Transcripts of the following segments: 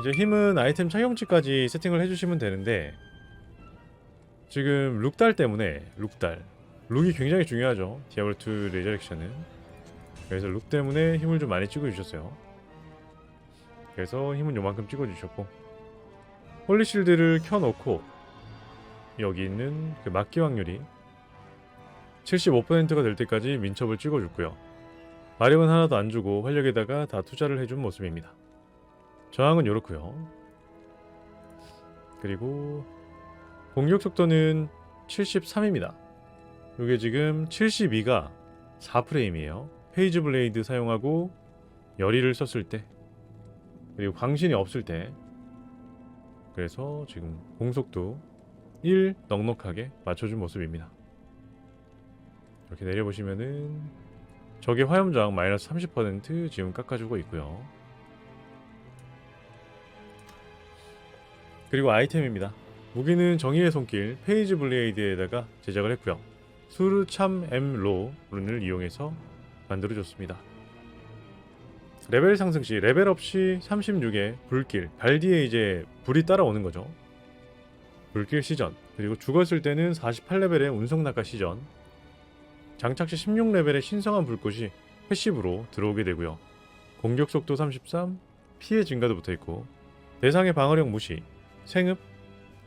이제 힘은 아이템 착용치까지 세팅을 해주시면 되는데 지금 룩달 때문에 룩달. 룩이 굉장히 중요하죠. 디아블로2 레저렉션은. 그래서 룩 때문에 힘을 좀 많이 찍어주셨어요. 그래서 힘은 요만큼 찍어주셨고 홀리실드를 켜놓고 여기 있는 그 막기 확률이 75%가 될 때까지 민첩을 찍어줬고요. 마력은 하나도 안 주고 활력에다가 다 투자를 해준 모습입니다 저항은 이렇고요. 그리고 공격 속도는 73입니다. 이게 지금 72가 4프레임이에요. 페이지 블레이드 사용하고 열의를 썼을 때 그리고 광신이 없을 때. 그래서 지금 공속도 1 넉넉하게 맞춰준 모습입니다. 이렇게 내려보시면은 적의 화염저항 마이너스 30% 지금 깎아주고 있고요 그리고 아이템입니다. 무기는 정의의 손길 페이지 블레이드에다가 제작을 했고요. 수르참 엠로 룬을 이용해서 만들어줬습니다. 레벨 상승 시 레벨업 시 36에 불길 발 뒤에 이제 불이 따라오는 거죠. 불길 시전 그리고 죽었을 때는 48레벨의 운송낙하 시전 장착 시 16레벨의 신성한 불꽃이 패시브로 들어오게 되고요. 공격 속도 33 피해 증가도 붙어있고 대상의 방어력 무시 생읍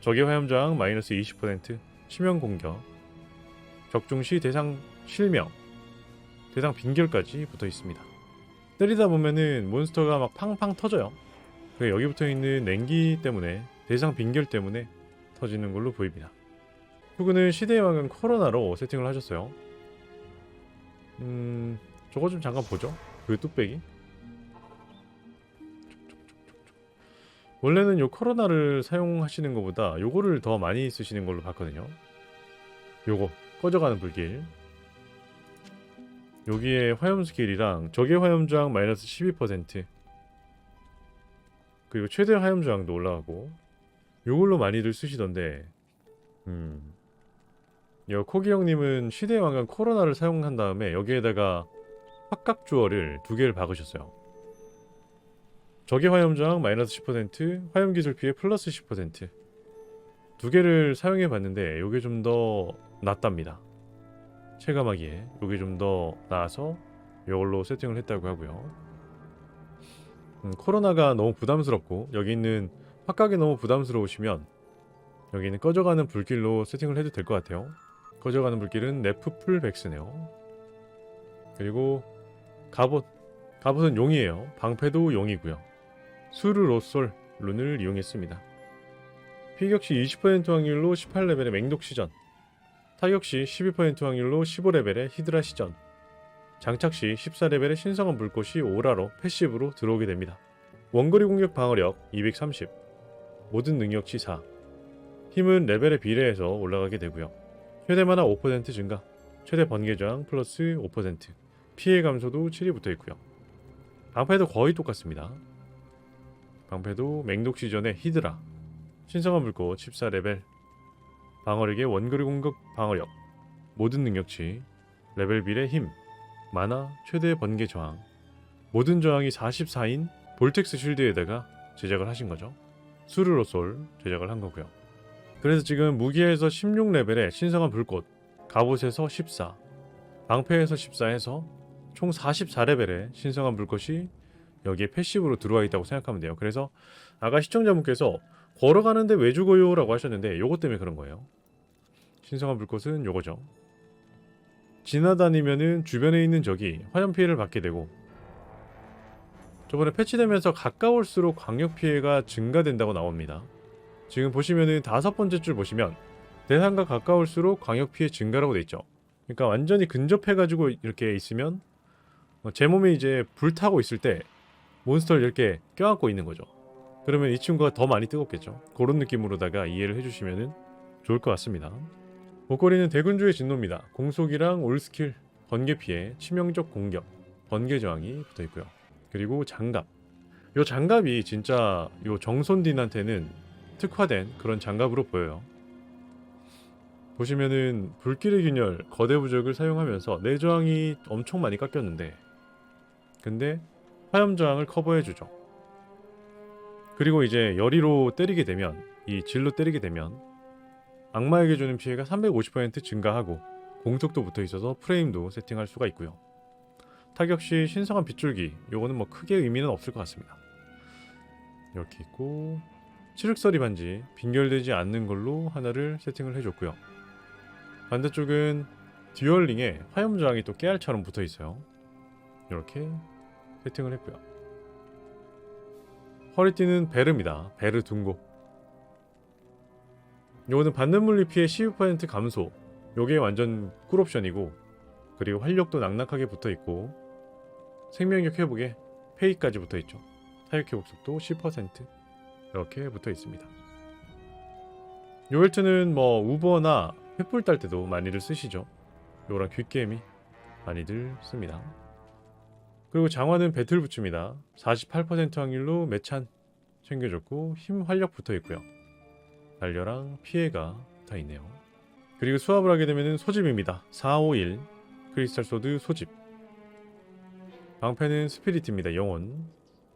적의 화염 저항 마이너스 20% 치명 공격 적중 시 대상 실명 대상 빈결까지 붙어 있습니다 때리다 보면은 몬스터가 막 팡팡 터져요. 그 여기 붙어 있는 냉기 때문에 대상 빈결 때문에 터지는 걸로 보입니다. 후그는 시대의 왕은 코로나로 세팅을 하셨어요. 음, 저거 좀 잠깐 보죠. 그 뚝배기. 원래는 요 코로나를 사용하시는 것보다 요거를 더 많이 쓰시는 걸로 봤거든요. 요거 꺼져가는 불길. 여기에 화염 스킬이랑 적의 화염 저항 마이너스 12% 그리고 최대 화염 저항도 올라가고 요걸로 많이들 쓰시던데 음. 여 코기 형님은 시대의 왕관 코로나를 사용한 다음에 여기에다가 확각 주어를 두 개를 박으셨어요. 적의 화염 저항 마이너스 10% 화염 기술 피해 플러스 10%두 개를 사용해 봤는데 요게 좀 더 낫답니다. 체감하기에 이게 좀 더 나아서 이걸로 세팅을 했다고 하고요. 음, 코로나가 너무 부담스럽고 여기 있는 확각이 너무 부담스러우시면 여기 있는 꺼져가는 불길로 세팅을 해도 될 것 같아요. 꺼져가는 불길은 네프 풀 백스네요. 그리고 갑옷 갑옷은 용이에요. 방패도 용이고요. 수르 로솔 룬을 이용했습니다. 피격 시 20% 확률로 18레벨의 맹독 시전 타격 시 12% 확률로 15레벨의 히드라 시전 장착 시 14레벨의 신성한 불꽃이 오라로 패시브로 들어오게 됩니다. 원거리 공격 방어력 230 모든 능력치 4 힘은 레벨에 비례해서 올라가게 되고요. 최대 만화 5% 증가 최대 번개 저항 플러스 5% 피해 감소도 7이 붙어 있고요. 방패도 거의 똑같습니다. 방패도 맹독 시전의 히드라 신성한 불꽃 14레벨 방어력의 원거리 공격 방어력, 모든 능력치, 레벨 빌의 힘, 만화, 최대 번개 저항, 모든 저항이 44인 볼텍스 쉴드에다가 제작을 하신 거죠. 수르로솔 제작을 한 거고요. 그래서 지금 무기에서 16레벨의 신성한 불꽃, 갑옷에서 14, 방패에서 14해서 총 44레벨의 신성한 불꽃이 여기에 패시브로 들어와 있다고 생각하면 돼요. 그래서 아까 시청자분께서 걸어가는데 왜 죽어요? 라고 하셨는데 요것 때문에 그런 거예요. 신성한 불꽃은 요거죠. 지나다니면은 주변에 있는 적이 화염 피해를 받게 되고 저번에 패치되면서 가까울수록 광역 피해가 증가된다고 나옵니다. 지금 보시면은 다섯 번째 줄 보시면 대상과 가까울수록 광역 피해 증가라고 돼 있죠. 그러니까 완전히 근접해가지고 이렇게 있으면 어, 제 몸에 이제 불타고 있을 때 몬스터를 이렇게 껴안고 있는 거죠. 그러면 이 친구가 더 많이 뜨겁겠죠. 그런 느낌으로다가 이해를 해주시면 좋을 것 같습니다. 목걸이는 대군주의 진노입니다. 공속이랑 올스킬, 번개 피해, 치명적 공격, 번개 저항이 붙어 있고요. 그리고 장갑. 요 장갑이 진짜 요 정손딘한테는 특화된 그런 장갑으로 보여요. 보시면은 불길의 균열, 거대 부적을 사용하면서 내 저항이 엄청 많이 깎였는데 근데 화염 저항을 커버해주죠. 그리고 이제 열이로 때리게 되면 이 질로 때리게 되면 악마에게 주는 피해가 350% 증가하고 공속도 붙어 있어서 프레임도 세팅할 수가 있고요. 타격 시 신성한 빗줄기 요거는 뭐 크게 의미는 없을 것 같습니다. 이렇게 있고 칠흑서리 반지 빈결되지 않는 걸로 하나를 세팅을 해줬고요. 반대쪽은 듀얼링에 화염 저항이 또 깨알처럼 붙어 있어요. 이렇게 세팅을 했고요. 허리띠는 베르입니다. 베르 둥고. 요거는 받는 물리 피해 12% 감소. 요게 완전 꿀 옵션이고 그리고 활력도 낙낙하게 붙어 있고 생명력 회복에 페이까지 붙어 있죠. 타격 회복 속도 10% 이렇게 붙어 있습니다. 요 벨트는 뭐 우버나 횃불 딸 때도 많이들 쓰시죠. 요랑 귓게임이 많이들 씁니다. 그리고 장화는 배틀 부츠입니다. 48% 확률로 매찬 챙겨줬고 힘 활력 붙어 있고요. 달려랑 피해가 다 있네요. 그리고 수압을 하게 되면 소집입니다. 451 크리스탈 소드 소집. 방패는 스피릿입니다. 영혼.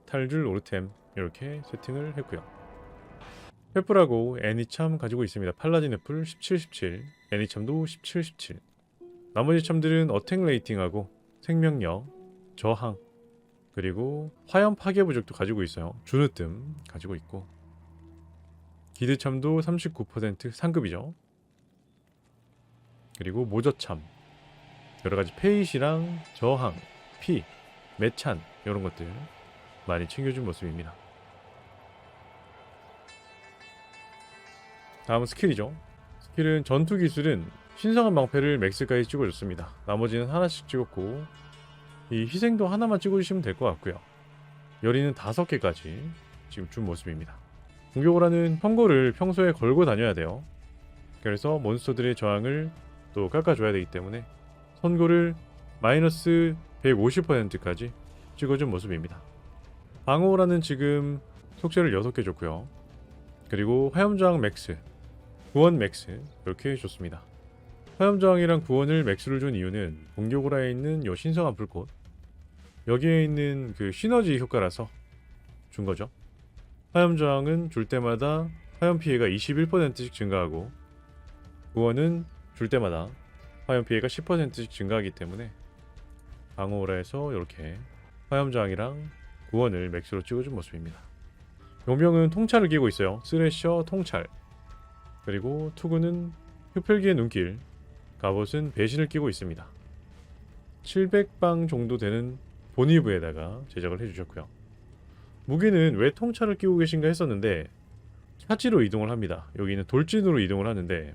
탈줄 오르템 이렇게 세팅을 했고요. 횃불하고 애니참 가지고 있습니다. 팔라딘 횃불 17, 17, 애니참도 17, 17. 나머지 참들은 어택 레이팅하고 생명력, 저항, 그리고 화염 파괴 부족도 가지고 있어요. 주느뜸 가지고 있고 기드참도 39% 상급이죠. 그리고 모저참 여러 가지 페이시랑 저항, 피, 매찬 이런 것들 많이 챙겨준 모습입니다. 다음은 스킬이죠. 스킬은 전투 기술은 신성한 방패를 맥스까지 찍어줬습니다. 나머지는 하나씩 찍었고 이 희생도 하나만 찍어주시면 될 것 같고요. 열이는 다섯 개까지 지금 준 모습입니다. 공격을 하는 펑고를 평소에 걸고 다녀야 돼요. 그래서 몬스터들의 저항을 또 깎아줘야 되기 때문에 선고를 마이너스 150%까지 찍어준 모습입니다. 방어라는 지금 속죄를 6개 줬고요. 그리고 화염저항 맥스, 구원 맥스 이렇게 줬습니다. 화염저항이랑 구원을 맥스를 준 이유는 공격오라에 있는 요 신성한 불꽃 여기에 있는 그 시너지 효과라서 준 거죠. 화염저항은 줄 때마다 화염 피해가 21%씩 증가하고 구원은 줄 때마다 화염 피해가 10%씩 증가하기 때문에 방어오라에서 이렇게 화염저항이랑 구원을 맥스로 찍어준 모습입니다. 용병은 통찰을 끼고 있어요. 스레셔 통찰 그리고 투구는 흡혈기의 눈길 갑옷은 배신을 끼고 있습니다. 700방 정도 되는 본위부에다가 제작을 해주셨고요. 무기는 왜 통찰을 끼고 계신가 했었는데 차지로 이동을 합니다. 여기는 돌진으로 이동을 하는데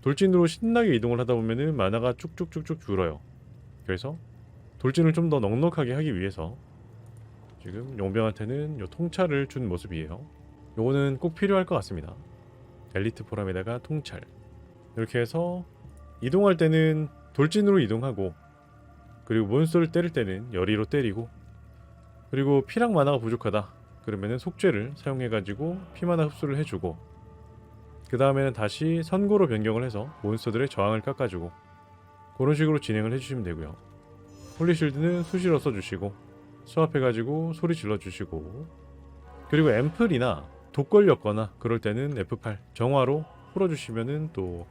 돌진으로 신나게 이동을 하다 보면은 만화가 쭉쭉쭉쭉 줄어요. 그래서 돌진을 좀 더 넉넉하게 하기 위해서 지금 용병한테는 요 통찰을 준 모습이에요. 요거는 꼭 필요할 것 같습니다. 엘리트 포럼에다가 통찰 이렇게 해서 이동할 때는 돌진으로 이동하고 그리고 몬스터를 때릴 때는 열이로 때리고 그리고 피랑 만화가 부족하다 그러면은 속죄를 사용해 가지고 피만화 흡수를 해주고 그 다음에는 다시 선고로 변경을 해서 몬스터들의 저항을 깎아주고 그런 식으로 진행을 해주시면 되고요. 홀리실드는 수시로 써주시고 수압해가지고 소리 질러주시고 그리고 앰플이나 독 걸렸거나 그럴 때는 F8 정화로 풀어주시면은 또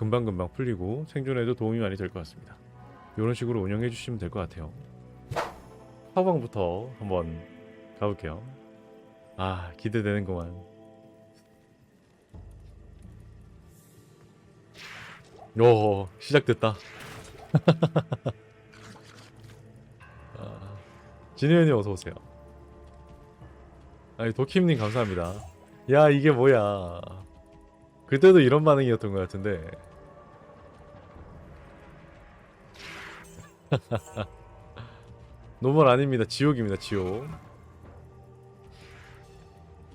금방금방 풀리고 생존에도 도움이 많이 될 것 같습니다. 이런 식으로 운영해 주시면 될 것 같아요. 사방부터 한번 가볼게요. 아 기대되는구만. 오 시작됐다. 아, 진혜연님 어서 오세요. 아니 도킴님 감사합니다. 야 이게 뭐야? 그때도 이런 반응이었던 것 같은데. 노멀 아닙니다. 지옥입니다. 지옥.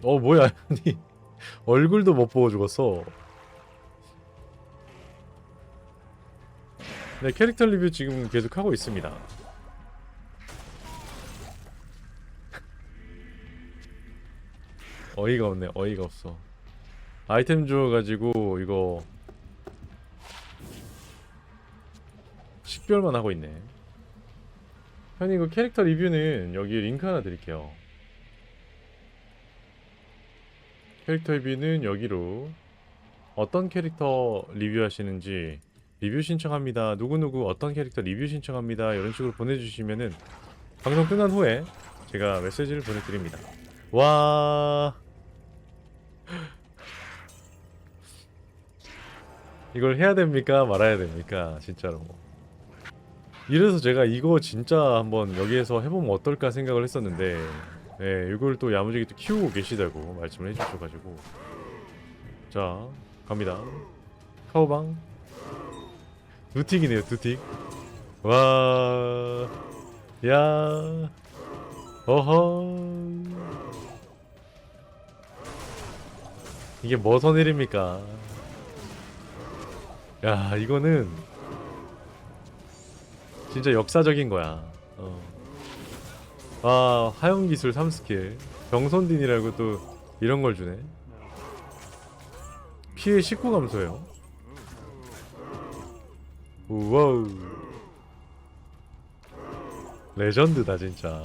어 뭐야? 아니 얼굴도 못 보고 죽었어. 네 캐릭터 리뷰 지금 계속 하고 있습니다. 어이가 없네. 어이가 없어. 아이템 주워가지고 이거 식별만 하고 있네. 형님 그 캐릭터 리뷰는 여기 링크 하나 드릴게요. 캐릭터 헤비는 여기로 어떤 캐릭터 리뷰하시는지 리뷰 신청합니다. 누구누구 어떤 캐릭터 리뷰 신청합니다. 이런 식으로 보내주시면은 방송 끝난 후에 제가 메시지를 보내드립니다. 와 이걸 해야 됩니까 말아야 됩니까 진짜로 이래서 제가 이거 진짜 한번 여기에서 해보면 어떨까 생각을 했었는데 예, 이걸 또 야무지게 또 키우고 계시다고 말씀을 해주셔가지고. 자 갑니다. 카우방. 두틱이네요 두틱. 와 야 어허. 이게 뭐 선 일입니까? 야 이거는 진짜 역사적인 거야. 어. 아 하용 기술 3스킬. 병선딘이라고 또 이런 걸 주네. 피해 19 감소요. 우와우. 레전드다 진짜.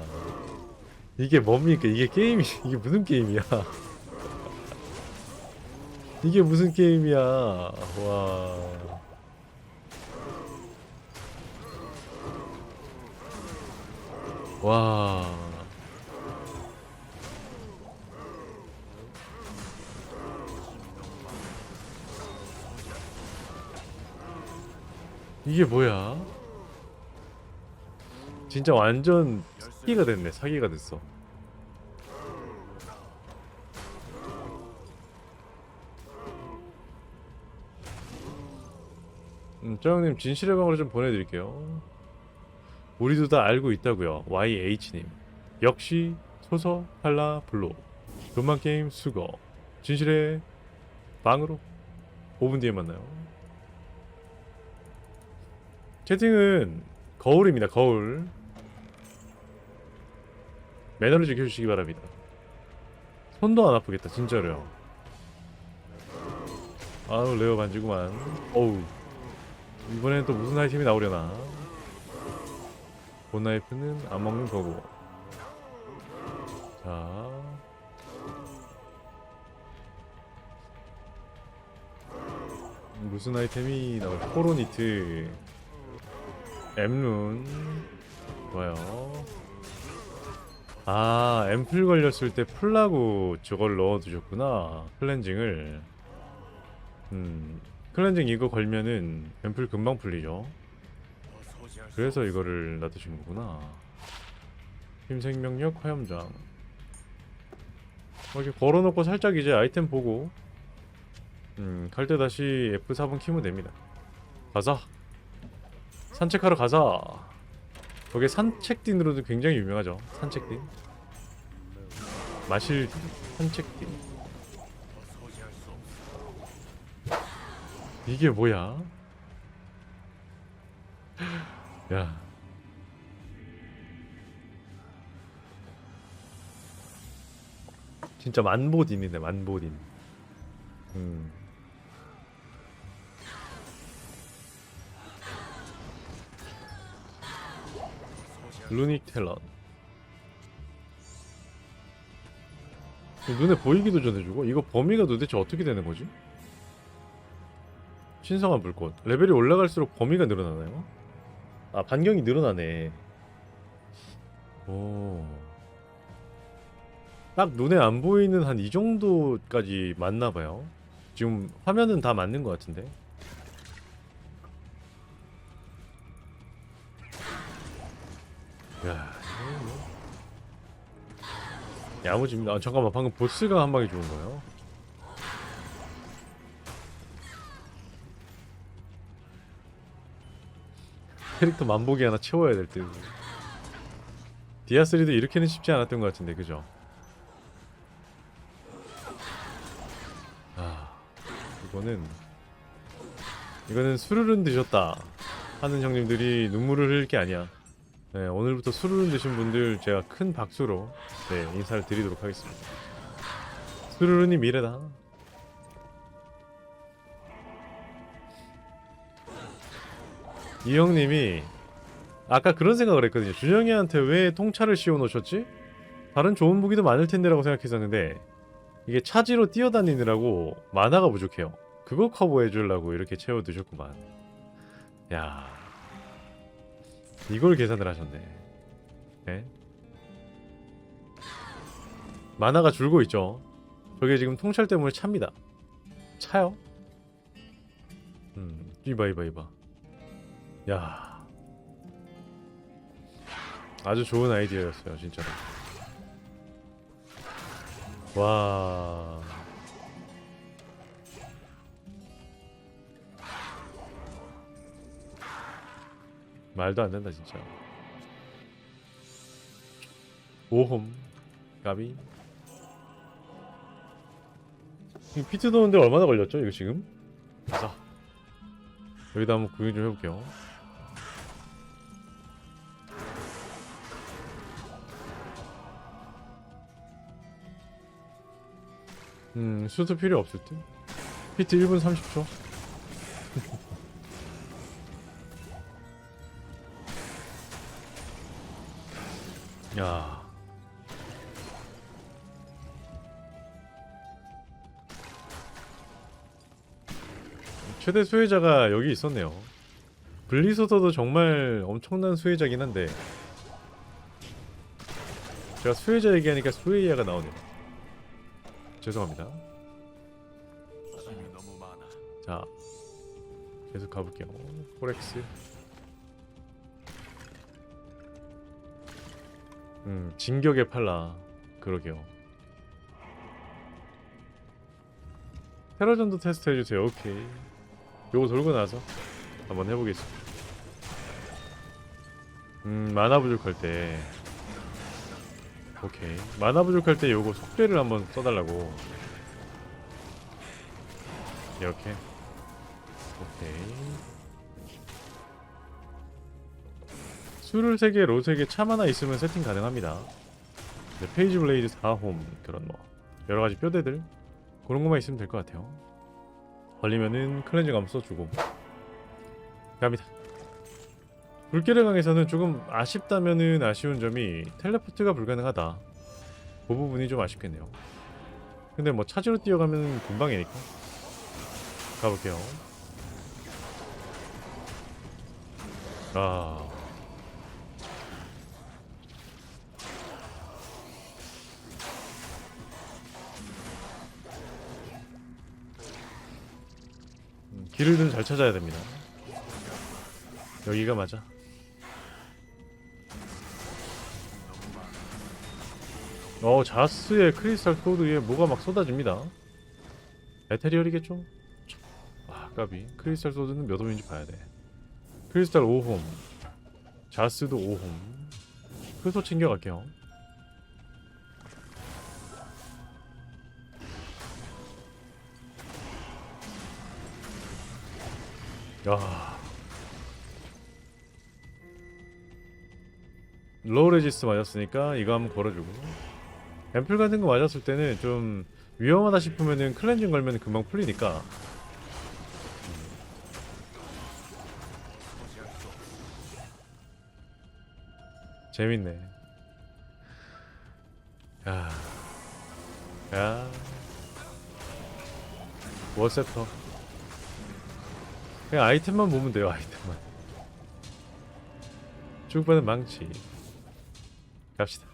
이게 뭡니까? 이게 게임이 이게 무슨 게임이야? 이게 무슨 게임이야? 와 와. 이게 뭐야? 진짜 완전 사기가 됐네. 사기가 됐어. 음, 쩌영님 진실의 방으로 좀 보내드릴게요. 우리도 다 알고 있다고요. YH님. 역시 소서 팔라 블로. 돈만 게임 수거. 진실의 방으로 5분 뒤에 만나요. 채팅은 거울입니다. 거울. 매너를 지켜주시기 바랍니다. 손도 안 아프겠다. 진짜로요. 아우 레어 반지구만. 어우. 이번엔 또 무슨 아이템이 나오려나. 본나이프는 안 먹는 거고. 자. 무슨 아이템이 나올 코로니트. 엠룬. 좋아요. 아 앰플 걸렸을 때 풀라고 저걸 넣어두셨구나. 클렌징을. 음 클렌징 이거 걸면은 앰플 금방 풀리죠 그래서 이거를 놔두신 거구나. 힘생명력 화염장. 이렇게 걸어놓고 살짝 이제 아이템 보고 음, 갈 때 다시 F4번 키면 됩니다. 가자. 산책하러 가자. 거기 산책딘으로도 굉장히 유명하죠. 산책딘. 마실 산책딘. 이게 뭐야? 야. 진짜 만보딘이네, 만보딘. 음. 루닉 텔런. 눈에 보이기도 전해주고 이거 범위가 도대체 어떻게 되는 거지? 신성한 불꽃 레벨이 올라갈수록 범위가 늘어나나요? 아 반경이 늘어나네 오. 딱 눈에 안 보이는 한 이 정도까지 맞나봐요 지금 화면은 다 맞는 것 같은데 야 이거 뭐. 야무집니다 아, 잠깐만 방금 보스가 한 방에 죽은 거예요? 캐릭터 만보기 하나 채워야 될 듯. 디아3도 이렇게는 쉽지 않았던 것 같은데, 그죠? 아, 이거는 이거는 술을은 드셨다 하는 형님들이 눈물을 흘릴 게 아니야. 네, 오늘부터 술을은 드신 분들 제가 큰 박수로 네, 인사를 드리도록 하겠습니다. 술을은이 미래다. 이 형님이 아까 그런 생각을 했거든요. 준영이한테 왜 통찰을 씌워 놓으셨지? 다른 좋은 무기도 많을 텐데라고 생각했었는데 이게 차지로 뛰어다니느라고 만화가 부족해요. 그거 커버해 주려고 이렇게 채워 두셨구만. 야. 이걸 계산을 하셨네. 네? 만화가 줄고 있죠. 저게 지금 통찰 때문에 찹니다. 차요? 음, 이봐 이봐 이봐. 야. 아주 좋은 아이디어였어요, 진짜로. 와. 말도 안 된다 진짜. 오홈 가비. 이 피트 넣는데 얼마나 걸렸죠 이거 지금? 자 여기다 한번 구경 좀 해볼게요. 음 수도 필요 없을 듯. 피트 1분 30초. 야. 최대 수혜자가 여기 있었네요. 블리소더도 정말 엄청난 수혜자긴 한데 제가 수혜자 얘기하니까 수혜야가 나오네요. 죄송합니다. 자, 계속 가볼게요. 포렉스. 음, 진격의 팔라. 그러게요. 테러전도 테스트 해주세요. 오케이. 요거 돌고 나서 한번 해보겠습니다. 음, 만화 부족할 때. 오케이. 만화 부족할 때 요거 속죄를 한번 써달라고. 이렇게. 오케이. 술을 3개, 로 3개, 참 하나 있으면 세팅 가능합니다. 네, 페이지 블레이드 4홈 그런 뭐 여러 가지 뼈대들 그런 것만 있으면 될 것 같아요. 걸리면은 클렌징 한번 써주고 갑니다. 불길의 강에서는 조금 아쉽다면은 아쉬운 점이 텔레포트가 불가능하다. 그 부분이 좀 아쉽겠네요. 근데 뭐 차지로 뛰어가면 금방이니까 가볼게요. 아. 음, 길을 좀 잘 찾아야 됩니다. 여기가 맞아. 어, 자스의 크리스탈 소드에 뭐가 막 쏟아집니다. 에테리얼이겠죠? 아, 까비. 크리스탈 소드는 몇 홈인지 봐야 돼. 크리스탈 5홈. 자스도 5홈. 크리스토 챙겨갈게요. 야. 로우 레지스 맞았으니까 이거 한번 걸어주고 앰플 같은 거 맞았을 때는 좀 위험하다 싶으면은 클렌징 걸면 금방 풀리니까 재밌네. 야, 야, 워세터. 그냥 아이템만 보면 돼요, 아이템만. 죽받은 망치. 갑시다.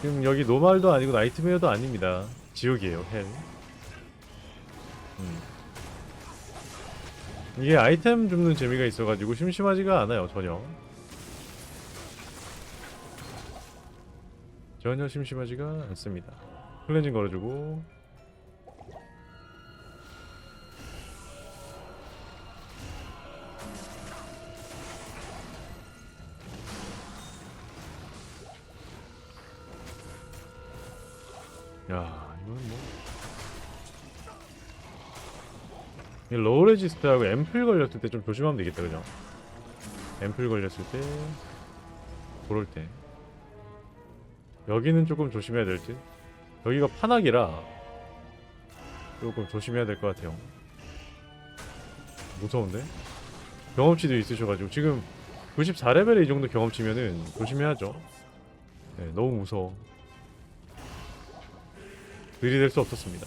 지금 여기 노말도 아니고 나이트메어도 아닙니다. 지옥이에요, 헬. 음. 이게 아이템 줍는 재미가 있어가지고 심심하지가 않아요, 전혀. 전혀 심심하지가 않습니다. 클렌징 걸어주고 로우 레지스트하고 앰플 걸렸을 때 좀 조심하면 되겠다 그죠? 앰플 걸렸을 때 그럴 때 여기는 조금 조심해야 될 듯. 여기가 판악이라 조금 조심해야 될 것 같아요. 무서운데? 경험치도 있으셔가지고 지금 94레벨에 이 정도 경험치면은 조심해야죠. 네, 너무 무서워. 들이댈 수 없었습니다.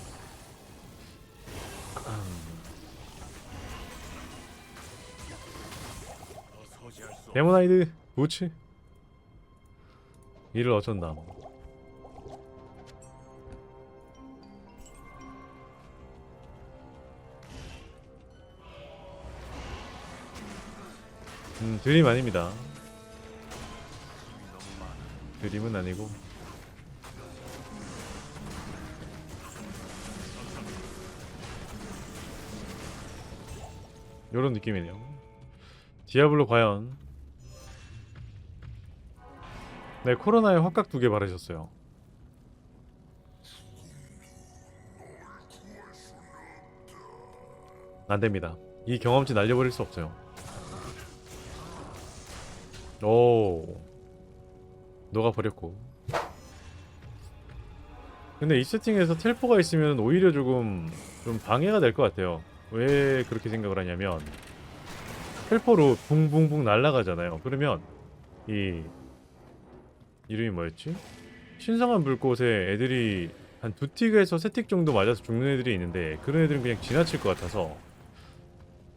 데모나이드 부츠 이를 어쩐다. 음, 드림 아닙니다. 드림은 아니고 요런 느낌이네요. 디아블로 과연 네 코로나에 확각 두 개 바르셨어요. 안 됩니다. 이 경험치 날려버릴 수 없어요. 오 녹아 버렸고. 근데 이 세팅에서 텔포가 있으면 오히려 조금 좀 방해가 될 것 같아요. 왜 그렇게 생각을 하냐면 텔포로 붕붕붕 날아가잖아요. 그러면 이 이름이 뭐였지? 신성한 불꽃에 애들이 한 두 틱에서 세 틱 정도 맞아서 죽는 애들이 있는데 그런 애들은 그냥 지나칠 것 같아서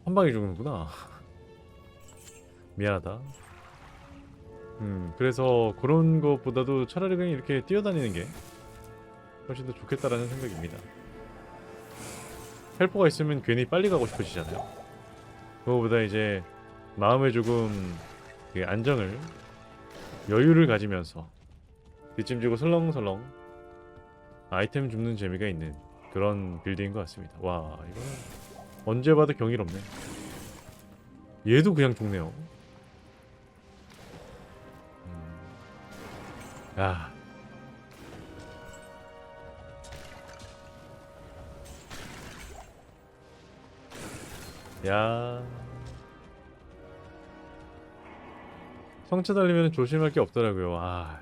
한 방에 죽는구나. 미안하다. 음, 그래서 그런 것보다도 차라리 그냥 이렇게 뛰어다니는 게 훨씬 더 좋겠다라는 생각입니다. 헬퍼가 있으면 괜히 빨리 가고 싶어지잖아요. 그거보다 이제 마음에 조금 그 안정을 여유를 가지면서 뒷짐지고 설렁설렁 아이템 줍는 재미가 있는 그런 빌드인 것 같습니다. 와 이거는 언제 봐도 경이롭네. 얘도 그냥 죽네요. 음. 야. 야. 성체 달리면 조심할 게 없더라고요. 아.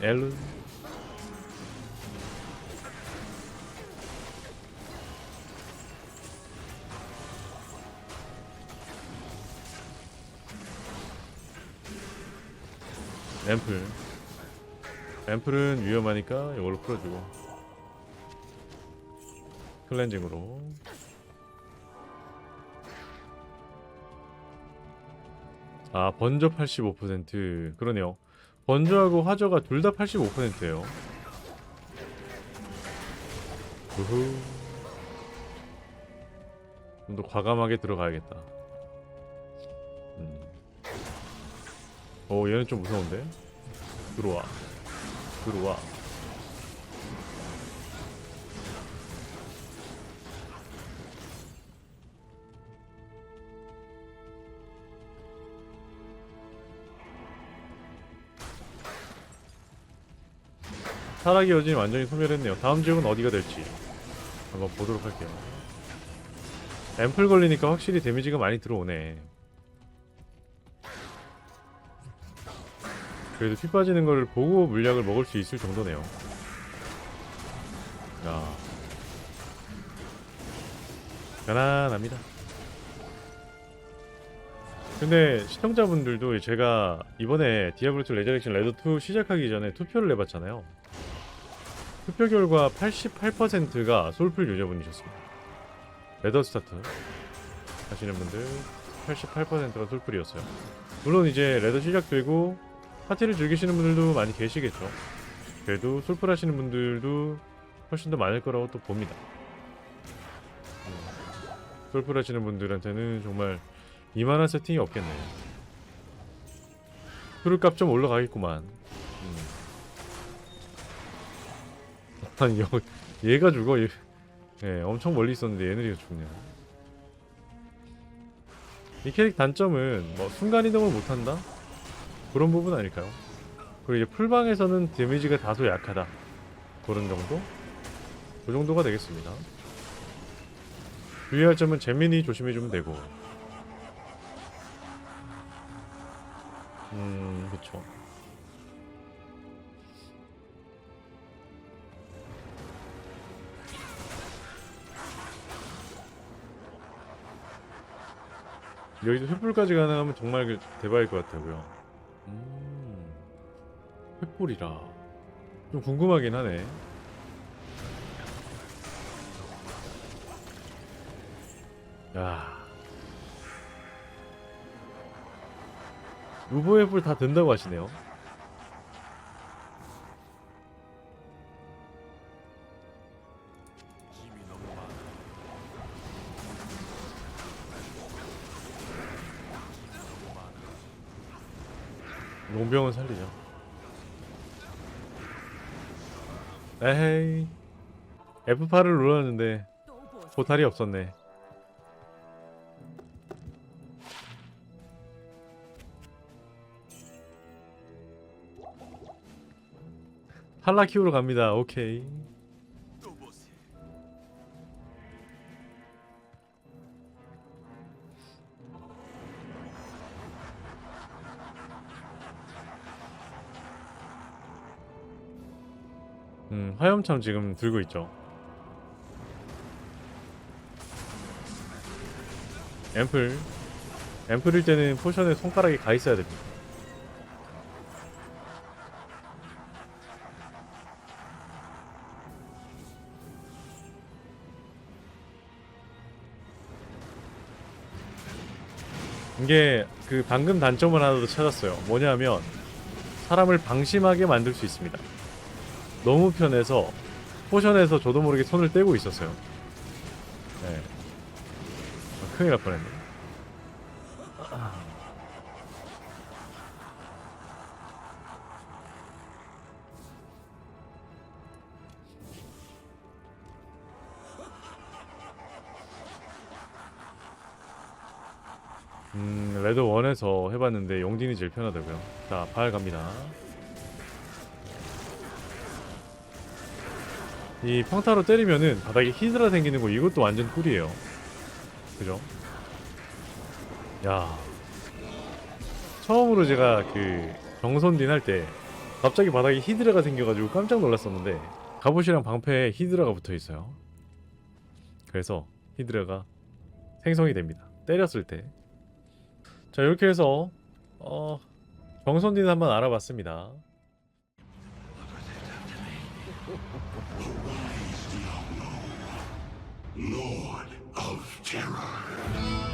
엘룬. 앰플. 앰플은 위험하니까 이걸로 풀어주고. 클렌징으로. 아 번저 85% 그러네요. 번저하고 화저가 둘 다 85%예요. 우후. 좀 더 과감하게 들어가야겠다. 음. 오 얘는 좀 무서운데? 들어와 들어와. 타락의 여진이 완전히 소멸했네요. 다음 지역은 어디가 될지 한번 보도록 할게요. 앰플 걸리니까 확실히 데미지가 많이 들어오네 그래도 피 빠지는 거를 보고 물약을 먹을 수 있을 정도네요. 야. 편안합니다. 근데 시청자분들도 제가 이번에 디아블로2 레저렉션 레더2 시작하기 전에 투표를 내봤잖아요. 투표 결과 88%가 솔플 유저분이셨습니다. 레더 스타트 하시는 분들 88%가 솔플이었어요. 물론 이제 레더 시작되고 파티를 즐기시는 분들도 많이 계시겠죠. 그래도 솔플 하시는 분들도 훨씬 더 많을 거라고 또 봅니다. 음, 솔플 하시는 분들한테는 정말 이만한 세팅이 없겠네요. 수를값 좀 올라가겠구만. 음. 아니 여, 얘가 죽어. 얘, 예, 엄청 멀리 있었는데 얘네들이 죽냐. 이 캐릭 단점은 뭐 순간이동을 못한다? 그런 부분 아닐까요? 그리고 이제 풀방에서는 데미지가 다소 약하다. 그런 정도? 그 정도가 되겠습니다. 주의할 점은 재민이 조심해주면 되고. 음, 그쵸. 여기서 횃불까지 가능하면 정말 그 대박일 것 같다고요. 음, 횃불이라 좀 궁금하긴 하네. 야, 루보 횃불 다 된다고 하시네요. 용병은 살리죠. 에헤이. F8을 눌렀는데 보탈이 없었네. 팔라 키우러 갑니다. 오케이. 화염참 지금 들고 있죠. 앰플. 앰플일 때는 포션에 손가락이 가 있어야 됩니다. 이게 그 방금 단점을 하나 더 찾았어요. 뭐냐면 사람을 방심하게 만들 수 있습니다. 너무 편해서 포션에서 저도 모르게 손을 떼고 있었어요. 네. 아, 큰일 날 뻔했네. 음, 레드 1에서 해봤는데 용진이 제일 편하다고요. 자, 발 갑니다. 이 평타로 때리면은 바닥에 히드라 생기는 거 이것도 완전 꿀이에요. 그죠? 야. 처음으로 제가 그 정선딘 할 때 갑자기 바닥에 히드라가 생겨가지고 깜짝 놀랐었는데 갑옷이랑 방패에 히드라가 붙어 있어요. 그래서 히드라가 생성이 됩니다. 때렸을 때. 자 이렇게 해서 어 정선딘 한번 알아봤습니다. Lord of Terror.